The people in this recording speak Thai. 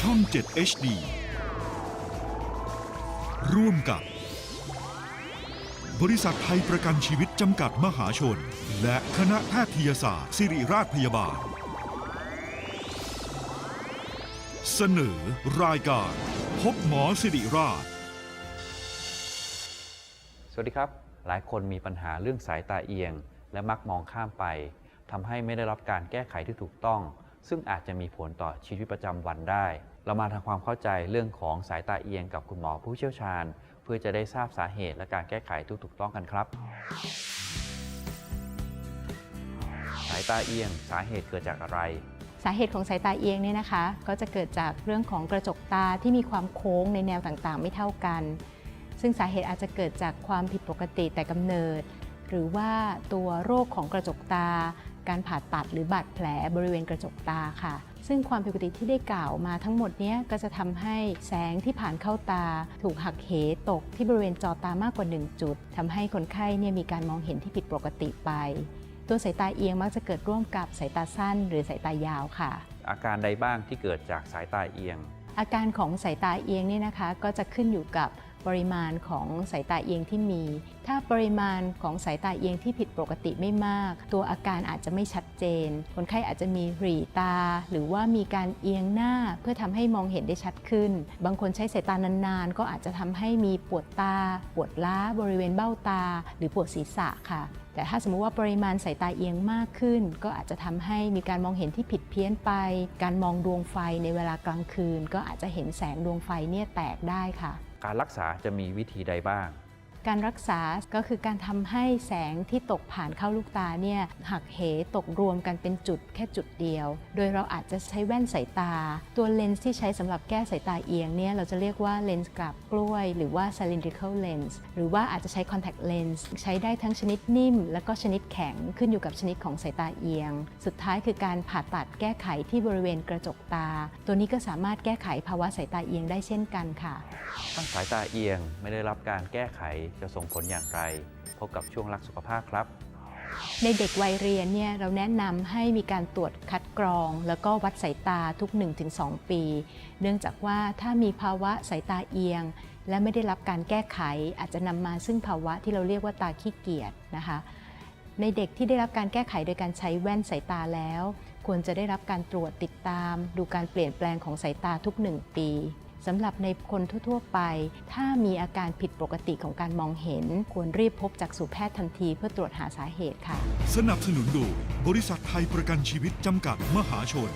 ช่อง 7 HD ร่วมกับ บริษัทไทยประกันชีวิตจำกัดมหาชน และคณะแพทยศาสตร์ ศิริราชพยาบาล เสนอรายการ พบหมอสิริราช สวัสดีครับ หลายคนมีปัญหาเรื่องสายตาเอียง และมักมองข้ามไปทำให้ไม่ได้รับการแก้ไขที่ถูกต้อง ซึ่งอาจจะมีผลต่อชีวิตประจำวันได้ เรามาทำความเข้าใจเรื่องของสายตาเอียงกับคุณหมอผู้เชี่ยวชาญ เพื่อจะได้ทราบสาเหตุและการแก้ไขที่ถูกต้องกันครับ สายตาเอียงสาเหตุเกิดจากอะไร สาเหตุของสายตาเอียงเนี่ยนะคะ ก็จะเกิดจากเรื่องของกระจกตาที่มีความโค้งในแนวต่างๆ ไม่เท่ากัน ซึ่งสาเหตุอาจจะเกิดจากความผิดปกติแต่กำเนิด หรือว่าตัวโรคของกระจกตา การผ่าตัดหรือบาดแผลบริเวณกระจกตาค่ะ ซึ่งความผิดปกติที่ได้กล่าวมาทั้งหมดเนี้ยก็จะทำให้แสงที่ผ่านเข้าตา ถูกหักเหตกที่บริเวณจอตามากกว่า 1 จุดทำให้คนไข้เนี่ยมีการมองเห็นที่ผิดปกติไป ตัวสายตาเอียงมักจะเกิดร่วมกับสายตาสั้น หรือสายตายาวค่ะ อาการใดบ้างที่เกิดจากสายตาเอียงอาการของสายตาเอียงเนี่ยนะคะก็จะขึ้นอยู่กับ ปริมาณของสายตาเอียงที่มี ถ้าปริมาณของสายตาเอียงที่ผิดปกติไม่มาก ตัวอาการอาจจะไม่ชัดเจน คนไข้อาจจะมีหรี่ตา หรือว่ามีการเอียงหน้าเพื่อทำให้มองเห็นได้ชัดขึ้น บางคนใช้สายตานานๆ ก็อาจจะทำให้มีปวดตา ปวดล้าบริเวณเบ้าตา หรือปวดศีรษะค่ะแต่ถ้าสมมุติว่าปริมาณสายตาเอียงมากขึ้น ก็อาจจะทำให้มีการมองเห็นที่ผิดเพี้ยนไป การมองดวงไฟในเวลากลางคืน ก็อาจจะเห็นแสงดวงไฟเนี่ยแตกได้ค่ะ การรักษาจะมีวิธีใดบ้าง การรักษาก็คือการทำให้แสงที่ตกผ่านเข้าลูกตาเนี่ยหักเหตกรวมกันเป็นจุดแค่จุดเดียว โดยเราอาจจะใช้แว่นสายตา ตัวเลนส์ที่ใช้สำหรับแก้สายตาเอียงเนี่ยเราจะเรียกว่าเลนส์กลับกล้วย หรือว่า cylindrical lens หรือว่าอาจจะใช้ contact lens ใช้ได้ทั้งชนิดนิ่ม และก็ชนิดแข็งขึ้นอยู่กับชนิดของสายตาเอียง สุดท้ายคือการผ่าตัดแก้ไขที่บริเวณกระจกตา ตัวนี้ก็สามารถแก้ไขภาวะสายตาเอียงได้เช่นกันค่ะถ้าสายตาเอียงไม่ได้รับการแก้ไขจะส่งผลอย่างไร พบกับช่วงรักสุขภาพครับ ในเด็กวัยเรียนเนี่ยเราแนะนำให้มีการตรวจคัดกรอง แล้วก็วัดสายตาทุก 1-2 ปี เนื่องจากว่าถ้ามีภาวะสายตาเอียง และไม่ได้รับการแก้ไข อาจจะนำมาซึ่งภาวะที่เราเรียกว่าตาขี้เกียจนะคะในเด็กที่ได้รับการแก้ไขโดยการใช้แว่นสายตาแล้ว ควรจะได้รับการตรวจติดตาม ดูการเปลี่ยนแปลงของสายตาทุก 1 ปี สำหรับในคนทั่วๆไป ถ้ามีอาการผิดปกติของการมองเห็น ควรรีบพบจักษุแพทย์ทันทีเพื่อตรวจหาสาเหตุค่ะ สนับสนุนโดยบริษัทไทยประกันชีวิตจำกัดมหาชน